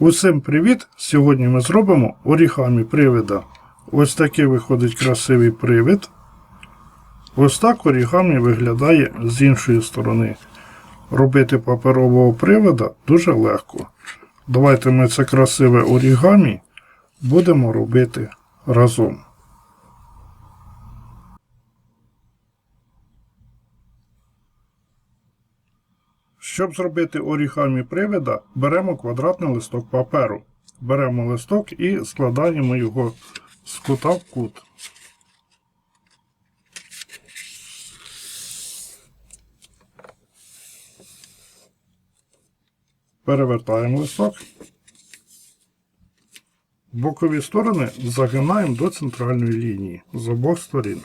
Усім привіт! Сьогодні ми зробимо орігамі привида. Ось такий виходить красивий привид. Ось так орігамі виглядає з іншої сторони. Робити паперового привида дуже легко. Давайте ми це красиве орігамі будемо робити разом. Щоб зробити орігамі привида, беремо квадратний листок паперу. Беремо листок і складаємо його з кута в кут. Перевертаємо листок. Бокові сторони загинаємо до центральної лінії з обох сторін.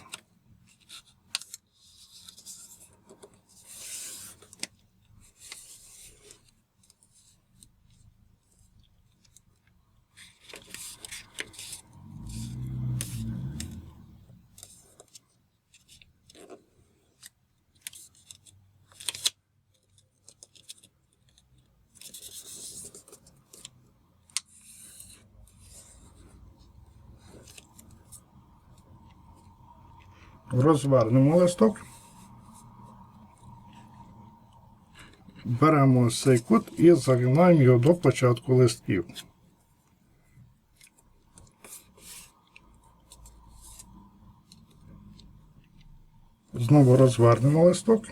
Розвернемо листок. Беремо ось цей кут і загинаємо його до початку листків. Знову розвернемо листок.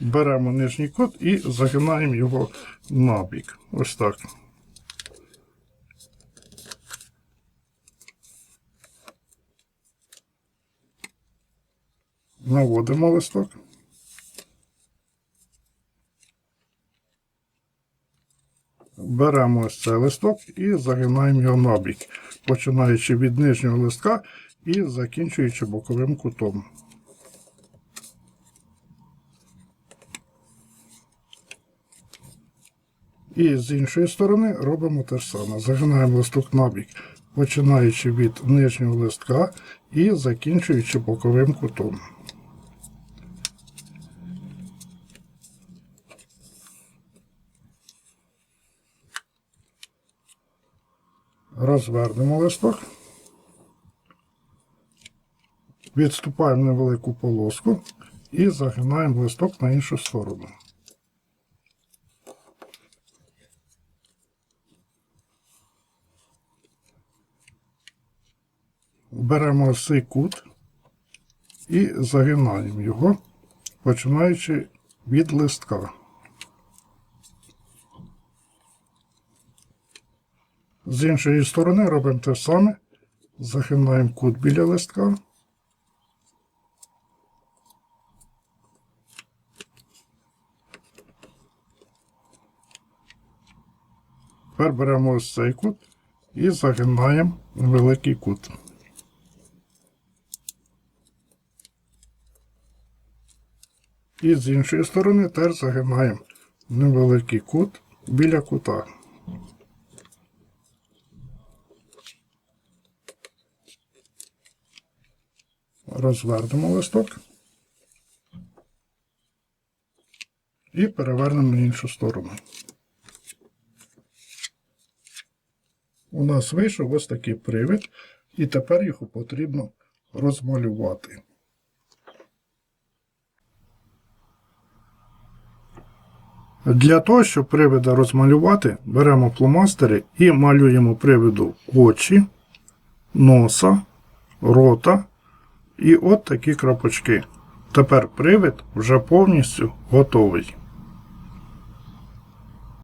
Беремо нижній кут і загинаємо його набік. Ось так. Наводимо листок. Беремо ось цей листок і загинаємо його набік, починаючи від нижнього листка і закінчуючи боковим кутом. І з іншої сторони робимо те ж саме. Загинаємо листок набік, починаючи від нижнього листка і закінчуючи боковим кутом. Розвернемо листок. Відступаємо невелику полоску і загинаємо листок на іншу сторону. Беремо цей кут і загинаємо його, починаючи від листка. З іншої сторони робимо те саме. Загинаємо кут біля листка. Тепер беремо ось цей кут і загинаємо великий кут. І з іншої сторони теж загинаємо невеликий кут біля кута. Розвернемо листок і перевернемо на іншу сторону. У нас вийшов ось такий привід, і тепер його потрібно розмалювати. Для того, щоб привида розмалювати, беремо пломастери і малюємо привиду очі, носа, рота і от такі крапочки. Тепер привид вже повністю готовий.